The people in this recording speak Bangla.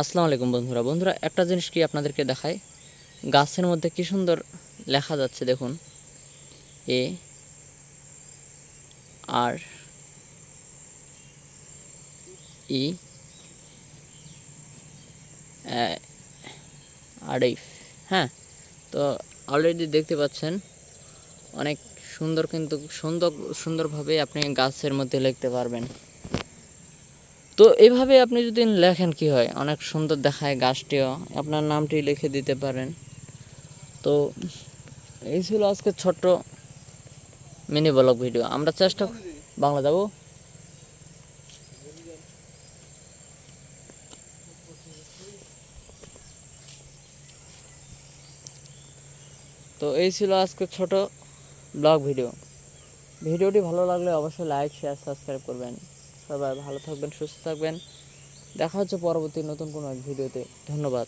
আসসালামু আলাইকুম বন্ধুরা। বন্ধুরা, একটা জিনিস কি আপনাদেরকে দেখায় গাছের মধ্যে কি সুন্দর লেখা যাচ্ছে দেখুন। এ, আর, ই আরিফ হ্যাঁ তো অলরেডি দেখতে পাচ্ছেন, অনেক সুন্দর কিন্তু সুন্দর, সুন্দরভাবে আপনি গাছের মধ্যে লিখতে পারবেন। তো এভাবে আপনি যদি লেখেন কি হয়? অনেক সুন্দর দেখায় গাছটিও। আপনার নামটি লিখে দিতে পারেন। তো এই ছিল আজকে ছোট্ট মিনি ব্লগ ভিডিও। আমরা চেষ্টা বাংলা যাব তো এই ছিল আজকে ছোট ব্লগ ভিডিও। ভিডিওটি ভালো লাগলে অবশ্যই লাইক শেয়ার সাবস্ক্রাইব করবেন। সবাই ভালো থাকবেন সুস্থ থাকবেন। দেখা হচ্ছে পরবর্তী নতুন কোনো এক ভিডিওতে। ধন্যবাদ।